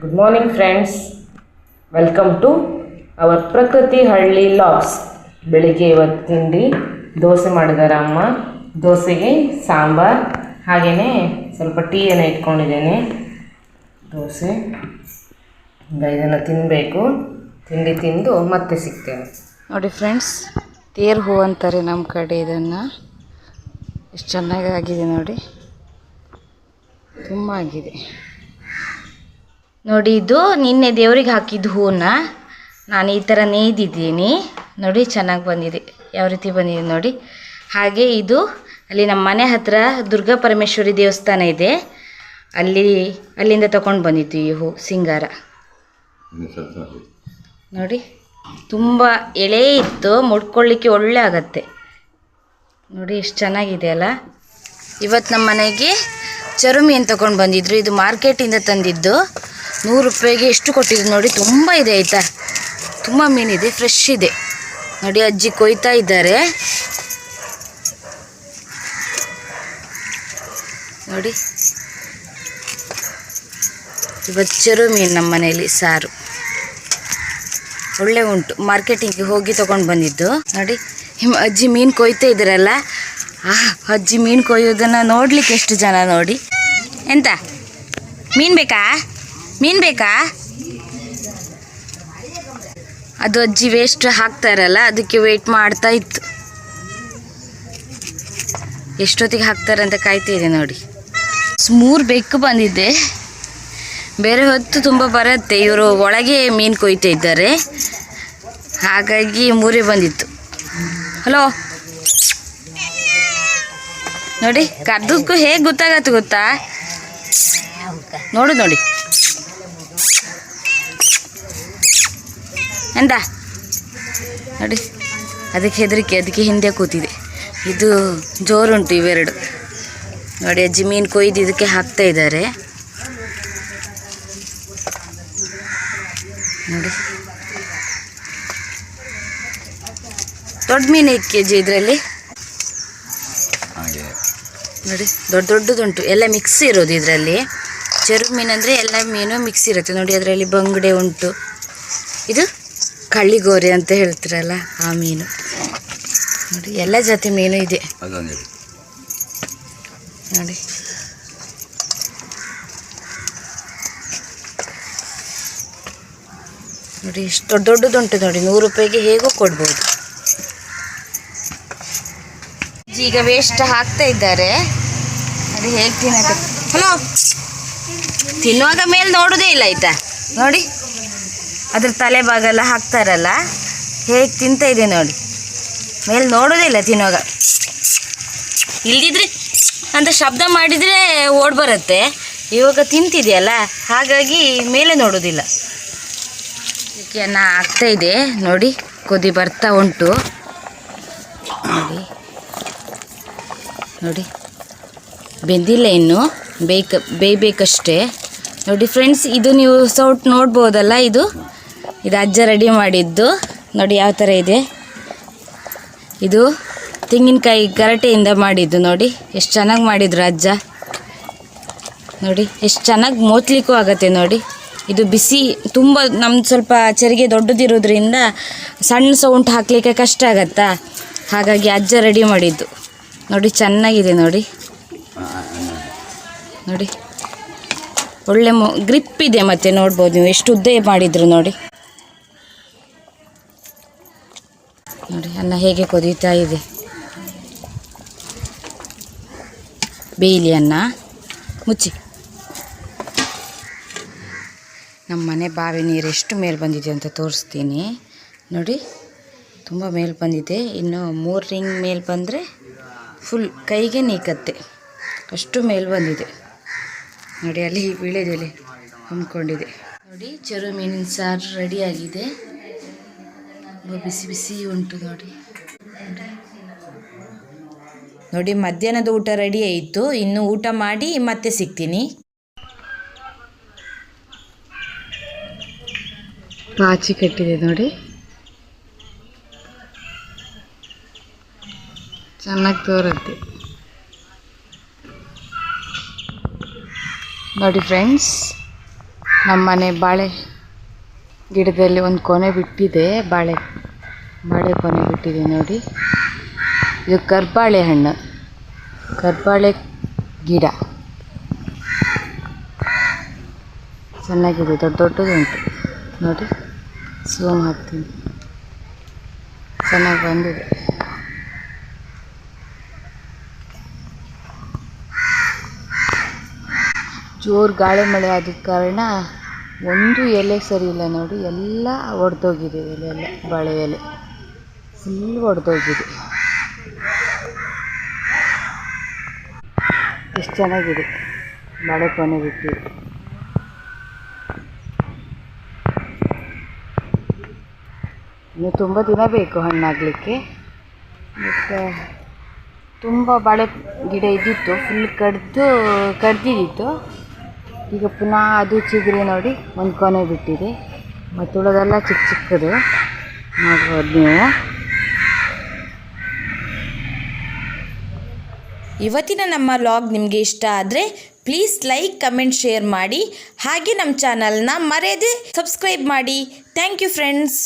Good morning friends welcome to our Prakruthi Halli logs ಬೆಳಿಗ್ಗೆ ಇವತ್ತು ತಿಂಡಿ, ದೋಸೆ ಮಾಡಿದ್ದಾರೆ ಅಮ್ಮ ದೋಸೆಗೆ ಸಾಂಬಾರ್ ಹಾಗೆಯೇ ಸ್ವಲ್ಪ ಟೀಯನ್ನು ಇಟ್ಕೊಂಡಿದ್ದೇನೆ. ದೋಸೆ. ಇದನ್ನು ತಿನ್ನಬೇಕು ತಿಂಡಿ ತಿಂದು ಮತ್ತೆ ಸಿಗ್ತೇನೆ. ನೋಡಿ ಫ್ರೆಂಡ್ಸ್ ತೇರು ಹೂ ಅಂತಾರೆ ನಮ್ಮ ಕಡೆ ಇದನ್ನು. ಎಷ್ಟು ಚೆನ್ನಾಗಿ ಆಗಿದೆ ನೋಡಿ. ತುಂಬ ಆಗಿದೆ. ನೋಡಿ ಇದು ನಿನ್ನೆ ದೇವ್ರಿಗೆ ಹಾಕಿದ ಹೂವನ್ನ. ನಾನು ಈ ಥರ ನೇಯ್ದಿದ್ದೀನಿ. ನೋಡಿ ಚೆನ್ನಾಗಿ ಬಂದಿದೆ. ಯಾವ ರೀತಿ ಬಂದಿದೆ ನೋಡಿ. ಹಾಗೆ ಇದು ಅಲ್ಲಿ ನಮ್ಮ ಮನೆ ಹತ್ರ ದುರ್ಗಾ ಪರಮೇಶ್ವರಿ ದೇವಸ್ಥಾನ ಇದೆ. ಅಲ್ಲಿ, ಅಲ್ಲಿಂದ ತಗೊಂಡು ಬಂದಿದ್ದು ಈ ಹೂ ಸಿಂಗಾರ. ನೋಡಿ, ತುಂಬ ಎಳೆ ಇತ್ತು. ಮುಡ್ಕೊಳ್ಳಿಕ್ಕೆ ಒಳ್ಳೆ ಆಗತ್ತೆ. ನೋಡಿ, ಎಷ್ಟು ಚೆನ್ನಾಗಿದೆ ಅಲ್ಲ. ಇವತ್ತು ನಮ್ಮ ಮನೆಗೆ ಚರುಮಿಯನ್ನು ತಗೊಂಡು ಬಂದಿದ್ರು. ಇದು ಮಾರ್ಕೆಟಿಂದ ತಂದಿದ್ದು. ನೂರು ರೂಪಾಯಿಗೆ ಎಷ್ಟು ಕೊಟ್ಟಿದ್ದು ನೋಡಿ, ತುಂಬ ಇದೆ ಆಯಿತಾ? ತುಂಬ ಮೀನಿದೆ ಫ್ರೆಶ್ ಇದೆ. ನೋಡಿ, ಅಜ್ಜಿ ಕೊಯ್ತಾ ಇದ್ದಾರೆ. ನೋಡಿ. ಇವತ್ತು ಚೆರು ಮೀನು ನಮ್ಮ ಮನೆಯಲ್ಲಿ, ಸಾರು. ಒಳ್ಳೆ ಉಂಟು. ಮಾರ್ಕೆಟಿಂಗ್ಗೆ ಹೋಗಿ ತಗೊಂಡು ಬಂದಿದ್ದು. ನೋಡಿ ಹಿಮ್ ಅಜ್ಜಿ ಮೀನು ಕೊಯ್ತಾ ಇದ್ದೀರಲ್ಲ? ಆ, ಅಜ್ಜಿ ಮೀನು ಕೊಯ್ಯೋದನ್ನು ನೋಡಲಿಕ್ಕೆ ಎಷ್ಟು ಜನ ನೋಡಿ. ಎಂತ? ಮೀನು ಬೇಕಾ? ಮೀನು ಬೇಕಾ? ಅದು ಅಜ್ಜಿ ವೇಸ್ಟ್ ಹಾಕ್ತಾರಲ್ಲ, ಅದಕ್ಕೆ ವೇಟ್ ಮಾಡ್ತಾ ಇತ್ತು. ಎಷ್ಟೊತ್ತಿಗೆ ಹಾಕ್ತಾರೆ ಅಂತ ಕಾಯ್ತಿದೆ ನೋಡಿ. ಮೂರು ಬೆಕ್ಕು ಬಂದಿದ್ದೆ ಬೇರೆ ಹೊತ್ತು ತುಂಬ ಬರುತ್ತೆ. ಇವರು ಒಳಗೆ ಮೀನು ಕೊಯ್ತಾ ಇದ್ದಾರೆ. ಹಾಗಾಗಿ ಮೂರೇ ಬಂದಿತ್ತು. ಹಲೋ ನೋಡಿ ಕರ್ದಕ್ಕೂ ಹೇಗೆ ಗೊತ್ತಾಗತ್ತೆ ಗೊತ್ತಾ? ನೋಡು ನೋಡಿ. ಎಂತ ನೋಡಿ ಅದಕ್ಕೆ ಹೆದರಿಕೆ ಅದಕ್ಕೆ ಹಿಂದೆ ಕೂತಿದೆ. ಇದು ಜೋರುಂಟು ಇವೆರಡು. ನೋಡಿ ಅಜ್ಜಿ ಮೀನು ಕೊಯ್ದು ಇದಕ್ಕೆ ಹಾಕ್ತಾ ಇದ್ದಾರೆ. ನೋಡಿ. ದೊಡ್ಡ ಮೀನು ಐದು ಕೆ ಜಿ ಇದರಲ್ಲಿ ನೋಡಿ ದೊಡ್ಡ ದೊಡ್ಡದುಂಟು. ಎಲ್ಲ ಮಿಕ್ಸ್ ಇರೋದು ಇದರಲ್ಲಿ. ಚೆರು ಮೀನು ಅಂದರೆ ಎಲ್ಲ ಮೀನು ಮಿಕ್ಸ್ ಇರುತ್ತೆ. ನೋಡಿ ಅದರಲ್ಲಿ ಬಂಗುಡೆ ಉಂಟು. ಇದು? ಕಳ್ಳಿಗೋರೆ ಅಂತ ಹೇಳ್ತೀರಲ್ಲ ಆ ಮೀನು. ನೋಡಿ ಎಲ್ಲ ಜಾತಿ ಮೀನು ಇದೆ. ನೋಡಿ. ನೋಡಿ ಇಷ್ಟು ದೊಡ್ಡ ದೊಡ್ಡದುಂಟು ನೋಡಿ ನೂರು ರೂಪಾಯಿಗೆ ಹೇಗೂ ಕೊಡ್ಬೋದು. ಈಗ ವೇಸ್ಟ್ ಹಾಕ್ತಾ ಇದ್ದಾರೆ. ಅದು ಹೇಗೆ ತಿನ್ನಕ್ಕೆ ಹಲೋ ತಿನ್ನುವಾಗ ಮೇಲೆ ನೋಡೋದೇ ಇಲ್ಲ ಆಯ್ತಾ? ನೋಡಿ. ಅದ್ರ ತಲೆ ಭಾಗ ಎಲ್ಲ ಹಾಕ್ತಾರಲ್ಲ, ಹೇಗೆ ತಿಂತ ಇದೆ ನೋಡಿ. ಮೇಲೆ ನೋಡೋದಿಲ್ಲ ಇಲ್ಲ ತಿನ್ನುವಾಗ ಇಲ್ದಿದ್ರೆ ಅಂತ ಶಬ್ದ ಮಾಡಿದರೆ ಓಡ್ ಬರುತ್ತೆ. ಇವಾಗ ತಿಂತಿದೆಯಲ್ಲ, ಹಾಗಾಗಿ ಮೇಲೆ ನೋಡೋದಿಲ್ಲ. ಅದಕ್ಕೆ ಅನ್ನ ಆಗ್ತಾ ಇದೆ. ನೋಡಿ, ಕುದಿ ಬರ್ತಾ ಉಂಟು. ನೋಡಿ. ನೋಡಿ. ಬೆಂದಿಲ್ಲ ಇನ್ನು. ಬೇಕ ಬೇಯಬೇಕಷ್ಟೇ ನೋಡಿ ಫ್ರೆಂಡ್ಸ್ ಇದು ನೀವು ಸೌಟ್ ನೋಡ್ಬೋದಲ್ಲ ಇದು? ಇದು ಅಜ್ಜ ರೆಡಿ ಮಾಡಿದ್ದು. ನೋಡಿ ಯಾವ ಥರ ಇದೆ. ಇದು ತೆಂಗಿನಕಾಯಿ ಗರಟೆಯಿಂದ ಮಾಡಿದ್ದು ನೋಡಿ. ಎಷ್ಟು ಚೆನ್ನಾಗಿ ಮಾಡಿದ್ರು ಅಜ್ಜ. ನೋಡಿ, ಎಷ್ಟು ಚೆನ್ನಾಗಿ ಮೋತ್ಲಿಕ್ಕೂ ಆಗತ್ತೆ ನೋಡಿ. ಇದು ಬಿಸಿ, ತುಂಬ ನಮ್ದು ಸ್ವಲ್ಪ ಚರಿಗೆ ದೊಡ್ಡದಿರೋದ್ರಿಂದ ಸಣ್ಣ ಸೌಂಟ್ ಹಾಕಲಿಕ್ಕೆ ಕಷ್ಟ ಆಗತ್ತಾ? ಹಾಗಾಗಿ ಅಜ್ಜ ರೆಡಿ ಮಾಡಿದ್ದು. ನೋಡಿ, ಚೆನ್ನಾಗಿದೆ ನೋಡಿ. ನೋಡಿ. ಒಳ್ಳೆ ಮೊ, ಗ್ರಿಪ್ ಇದೆ ಮತ್ತೆ ನೋಡ್ಬೋದು ನೀವು. ಎಷ್ಟು ಉದ್ದೇ ಮಾಡಿದ್ರು ನೋಡಿ. ಅನ್ನ ಹೇಗೆ ಕೊದೀತಾ ಇದೆ? ಬೇಯಿಲಿ ಅನ್ನ ಮುಚ್ಚಿ. ನಮ್ಮ ಮನೆ ಬಾವಿ ನೀರು ಎಷ್ಟು ಮೇಲೆ ಬಂದಿದೆ ಅಂತ ತೋರಿಸ್ತೀನಿ. ನೋಡಿ, ತುಂಬ ಮೇಲೆ ಬಂದಿದೆ. ಇನ್ನು ಮೂರು ರಿಂಗ್ ಮೇಲೆ ಬಂದರೆ ಫುಲ್ ಕೈಗೆ ನೀಕತ್ತೆ. ಅಷ್ಟು ಮೇಲೆ ಬಂದಿದೆ. ನೋಡಿ, ಅಲ್ಲಿ ಬೀಳೆದೆಲೆ ಹಮ್ಮಿಕೊಂಡಿದೆ ನೋಡಿ, ಚರು ಮೀನಿನ ಸಾರು ರೆಡಿಯಾಗಿದೆ ಬಿಸಿ ಬಿಸಿ ಉಂಟು ನೋಡಿ. ನೋಡಿ ಮಧ್ಯಾಹ್ನದ ಊಟ ರೆಡಿ ಆಯಿತು. ಇನ್ನು ಊಟ ಮಾಡಿ ಮತ್ತೆ ಸಿಗ್ತೀನಿ. ಪಾಚಿ ಕಟ್ಟಿದೆ ನೋಡಿ. ಚೆನ್ನಾಗಿ ತೋರುತ್ತೆ. ನೋಡಿ ಫ್ರೆಂಡ್ಸ್ ನಮ್ಮನೆ ಬಾಳೆ ಗಿಡದಲ್ಲಿ ಒಂದು ಕೊನೆ ಬಿಟ್ಟಿದೆ ಬಾಳೆ. ಬಾಳೆ ಕೊನೆ ಬಿಟ್ಟಿದೆ ನೋಡಿ. ಇದು ಕರ್ಬಾಳೆ ಹಣ್ಣು. ಕರ್ಬಾಳೆ ಗಿಡ. ಚೆನ್ನಾಗಿದೆ, ದೊಡ್ಡ ದೊಡ್ಡದು ಉಂಟು. ನೋಡಿ ಸೋಮ್ ಹಾಕ್ತೀನಿ. ಚೆನ್ನಾಗಿ ಬಂದಿದೆ. ಜೋರು ಗಾಳಿ ಮಳೆ ಆದ ಕಾರಣ ಒಂದು ಎಲೆ ಸರಿ ಇಲ್ಲ ನೋಡಿ. ಎಲ್ಲ ಒಡೆದೋಗಿದೆ ಎಲೆ ಎಲ್ಲ ಬಾಳೆ ಎಲೆ. ಫುಲ್ ಹೊಡೆದೋಗಿದೆ ಎಷ್ಟು ಚೆನ್ನಾಗಿದೆ. ಮಳೆ ಕೊನೆ ಬಿಟ್ಟು. ಇನ್ನು ತುಂಬ ದಿನ ಬೇಕು ಹಣ್ಣಾಗಲಿಕ್ಕೆ. ಮತ್ತು ತುಂಬ ಬಾಳೆ ಗಿಡ ಇದ್ದಿತ್ತು ಫುಲ್ ಕಡ್ದು, ಕಡ್ದಿದ್ದಿತ್ತು. ಈಗ ಪುನಃ ಅದು ಚಿಗುರಿ ನೋಡಿ ಒಂದು ಕೊನೆ ಬಿಟ್ಟಿದೆ. ಮತ್ತು ಉಳೋದೆಲ್ಲ ಚಿಕ್ಕ ಚಿಕ್ಕದು. ನೋಡ್ಬೋದು ನೀವು. ಇವತ್ತಿನ ನಮ್ಮ ಲಾಗ್ ನಿಮಗೆ ಇಷ್ಟ ಆದರೆ ಪ್ಲೀಸ್ ಲೈಕ್ ಕಮೆಂಟ್ ಶೇರ್ ಮಾಡಿ. ಹಾಗೆ ನಮ್ಮ ಚಾನಲ್ನ ಮರೆಯದೆ ಸಬ್ಸ್ಕ್ರೈಬ್ ಮಾಡಿ. Thank you friends